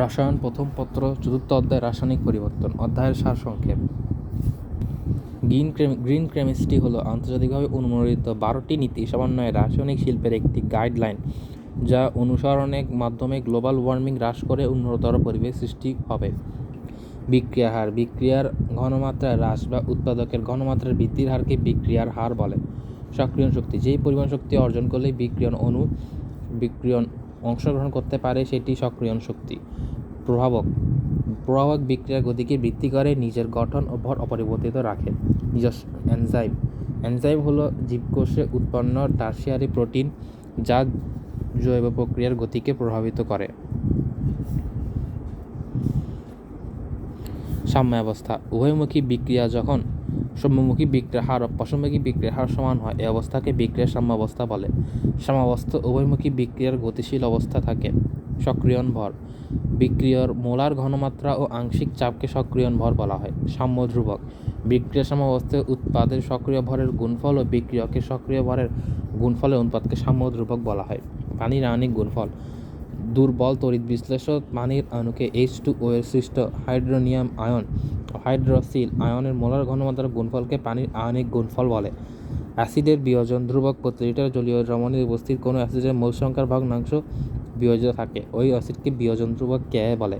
রসায়ন প্রথম পত্র, চতুর্থ অধ্যায় রাসায়নিক পরিবর্তন, অধ্যায়ের সার সারসংক্ষেপ গ্রিন গ্রিন কেমিস্ট্রি হলো আন্তর্জাতিকভাবে অনুমোদিত বারোটি নীতি সমন্বয়ে রাসায়নিক শিল্পের একটি গাইডলাইন, যা অনুসরণের মাধ্যমে গ্লোবাল ওয়ার্মিং হ্রাস করে উন্নততর পরিবেশ সৃষ্টি হবে। বিক্রিয়া হার, বিক্রিয়ার ঘনমাত্রা হ্রাস বা উৎপাদকের ঘনমাত্রার বৃদ্ধির হারকে বিক্রিয়ার হার বলে। সক্রিয়ণ শক্তি, যেই পরিমাণ শক্তি অর্জন করলে বিক্রিয়ন অণু বিক্রিয়ন অংশগ্রহণ করতে পারে সেটি সক্রিয়ণ শক্তি। প্রভাবক প্রভাবক বিক্রিয়ার গতিকে বৃদ্ধি করে, নিজের গঠন ও ভর অপরিবর্তিত রাখে। নিজস্ব এনজাইম। এনজাইম হলো জীবকোষে উৎপন্ন টার্সিয়ারি প্রোটিন যা জৈব প্রক্রিয়ার গতিকে প্রভাবিত করে। সাম্যাবস্থা। উভয়মুখী বিক্রিয়া যখন সম্মুখী বিক্রিয়ার হার ও পশমুখী বিক্রিয়ার হার সমান হয়। এই অবস্থাকে বিক্রিয়ার সাম্যাবস্থা বলে। সাম্যাবস্থা উভয়মুখী বিক্রিয়ার গতিশীল অবস্থা থাকে। সক্রিয়ণ ভর। বিক্রিয়ার মোলার ঘনমাত্রা ও আংশিক চাপকে সক্রিয়ণ ভর বলা হয়। সাম্য ধ্রুবক। বিক্রিয়া সাম্যাবস্থায় উৎপাদের সক্রিয় ভরের গুণফল ও বিক্রিয়কের সক্রিয় ভরের গুণফলের অনুপাতকে সাম্য ধ্রুবক বলা হয়। পানির আণিক গুণফল। দুর্বল তড়িৎ বিশ্লেষক পানির অণুকে এইচ টু ও এর সৃষ্ট হাইড্রোনিয়াম আয়ন হাইড্রোসিল আয়নের মোলার ঘনমাত্রার গুণফলকে পানির আয়নিক গুণফল বলে। অ্যাসিডের বিয়োজন ধ্রুবক প্রতি লিটার জলীয় দ্রবণে উপস্থিত কোনো অ্যাসিডের মোল সংখ্যার ভগ্নাংশ বিয়োজিত থাকে। ওই অ্যাসিডকে বিয়োজন ধ্রুবক কে বলে?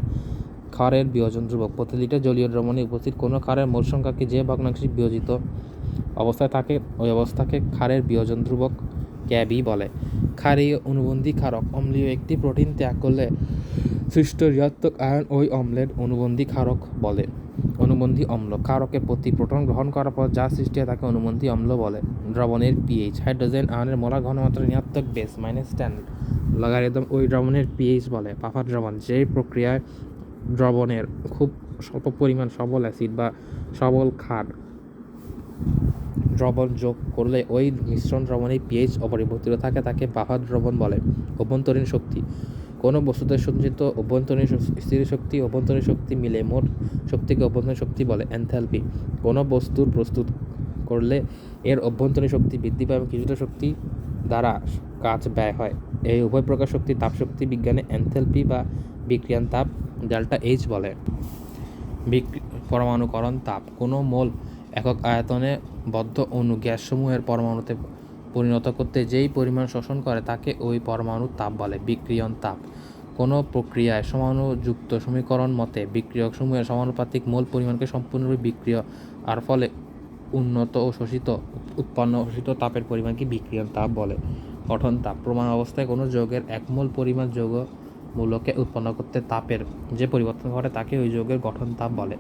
ক্ষারের বিয়োজন ধ্রুবক প্রতি লিটার জলীয় দ্রবণে উপস্থিত কোনো ক্ষারের মোল সংখ্যাকে যে ভগ্নাংশে বিয়োজিত অবস্থায় থাকে, ওই অবস্থাকে ক্ষারের বিয়োজন ধ্রুবক ক্যাবি বলে। ক্ষারীয় অনুবন্ধী ক্ষারক অম্লীয় একটি প্রোটিন ত্যাগ করলে সৃষ্ট ঋণাত্মক আয়ন ওই অম্লের অনুবন্ধী ক্ষারক বলে। অনুবন্ধী অম্ল। ক্ষারকের প্রতি প্রোটন গ্রহণ করার পর যা সৃষ্টি হয় তাকে অনুবন্ধী অম্ল বলে। দ্রবণের পিএইচ হাইড্রোজেন, আয়নের মোলার ঘনমাত্রা ঋণাত্মক বেস মাইনাস টেন লগারিদম ওই দ্রবণের পিএইচ বলে পাফা দ্রবণ। যেই প্রক্রিয়ায় দ্রবণের খুব স্বল্প পরিমাণ সবল অ্যাসিড বা সবল ক্ষার দ্রবণ যোগ করলে ওই মিশ্রণ দ্রবণের পিএইচ অপরিবর্তিত থাকে, তাকে বাফার দ্রবণ বলে। অভ্যন্তরীণ শক্তি। কোনো বস্তুতে সঞ্চিত অভ্যন্তরীণ স্থির শক্তি, অভ্যন্তরীণ শক্তি মিলে মোট শক্তিকে অভ্যন্তরীণ শক্তি বলে, এনথ্যালপি। কোনো বস্তুর প্রস্তুত করলে এর অভ্যন্তরীণ শক্তি বৃদ্ধি পায় এবং কিছুটা শক্তি দ্বারা কাজ ব্যয় হয়। এই উভয় প্রকার শক্তি তাপশক্তি বিজ্ঞানে এনথ্যালপি বা বিক্রিয়ান তাপ, ডেল্টা এইচ বলে। পরমাণুকরণ তাপ। কোনো মোল একক আয়তনে বদ্ধ অণু গ্যাসসমূহের পরমাণুতে পরিণত করতে যেই পরিমাণ শোষণ করে তাকে ওই পরমাণু তাপ বলে, বিক্রিয়ন তাপ। কোনো প্রক্রিয়ায় সমানুযুক্ত সমীকরণ মতে বিক্রিয়কসমূহের সমানুপাতিক মোল পরিমাণকে সম্পূর্ণরূপে বিক্রিয়, আর ফলে উন্নত ও শোষিত, উৎপন্ন শোষিত তাপের পরিমাণকে বিক্রিয়ন তাপ বলে, গঠন তাপ। প্রমাণ অবস্থায় কোনো যৌগের এক মোল পরিমাণ যৌগ মূলকে উৎপন্ন করতে তাপের যে পরিবর্তন ঘটে তাকে ওই যৌগের গঠন তাপ বলে।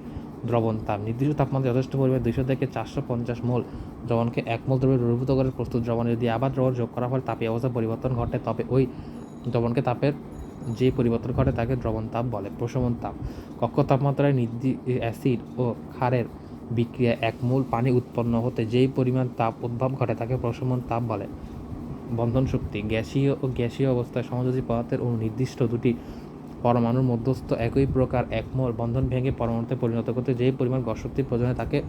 দ্রবণ, তাপ। নির্দিষ্ট তাপমাত্রা যথেষ্ট পরিমাণ দুইশো থেকে চারশো পঞ্চাশ মোল দ্রবণকে এক মোল দ্রব্যে দ্রবীভূত করে প্রস্তুত দ্রবণে। যদি আবার দ্রবণ যোগ করার ফলে তাপীয় অবস্থা পরিবর্তন ঘটে, তবে ওই দ্রবণকে তাপের যে পরিবর্তন ঘটে, তাকে দ্রবণ তাপ বলে, প্রশমন তাপ। কক্ষ তাপমাত্রায় নির্দি অ্যাসিড ও ক্ষারের বিক্রিয়া এক মূল পানি উৎপন্ন হতে যেই পরিমাণ তাপ উদ্ভব ঘটে, তাকে প্রশমন তাপ বলে। বন্ধন শক্তি, গ্যাসীয় ও গ্যাসীয় অবস্থায় সমযোজী পদার্থের অণু নির্দিষ্ট দুটি পরমাণুর মধ্যস্থ একই প্রকার একমোল বন্ধন ভেঙে পরমাণুতে পরিণত করতে যেই পরিমাণ গড়শক্তির প্রয়োজন হয় তাকে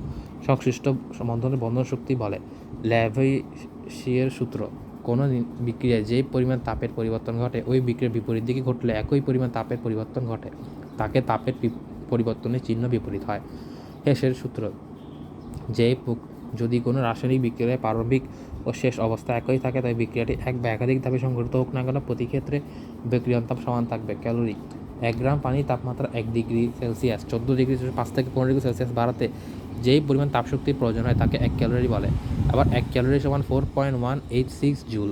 সংশ্লিষ্ট বন্ধনের বন্ধন শক্তি বলে। ল্যাভেসিয়ের সূত্র। কোনো বিক্রিয়ায় যেই পরিমাণ তাপের পরিবর্তন ঘটে, ওই বিক্রিয়ার বিপরীত দিকে ঘটলে একই পরিমাণ তাপের পরিবর্তন ঘটে। তাকে তাপের পরিবর্তনের চিহ্ন বিপরীত হয়। হেসের সূত্র। যে যদি কোনো রাসায়নিক বিক্রিয়ায় প্রারম্ভিক ও শেষ অবস্থা একই থাকে, তাই বিক্রিয়াটি এক বা একাধিক ধাপে সংঘটিত হোক না কেন, প্রতি ক্ষেত্রে বিক্রিয়ন তাপ সমান থাকবে ক্যালোরি। এক গ্রাম পানির তাপমাত্রা এক ডিগ্রি সেলসিয়াস, চোদ্দ ডিগ্রি পাঁচ থেকে পনেরো ডিগ্রি সেলসিয়াস বাড়াতে যেই পরিমাণ তাপশক্তির প্রয়োজন হয় তাকে এক ক্যালোরি বলে। আবার এক ক্যালোরি সমান four point one eight six joule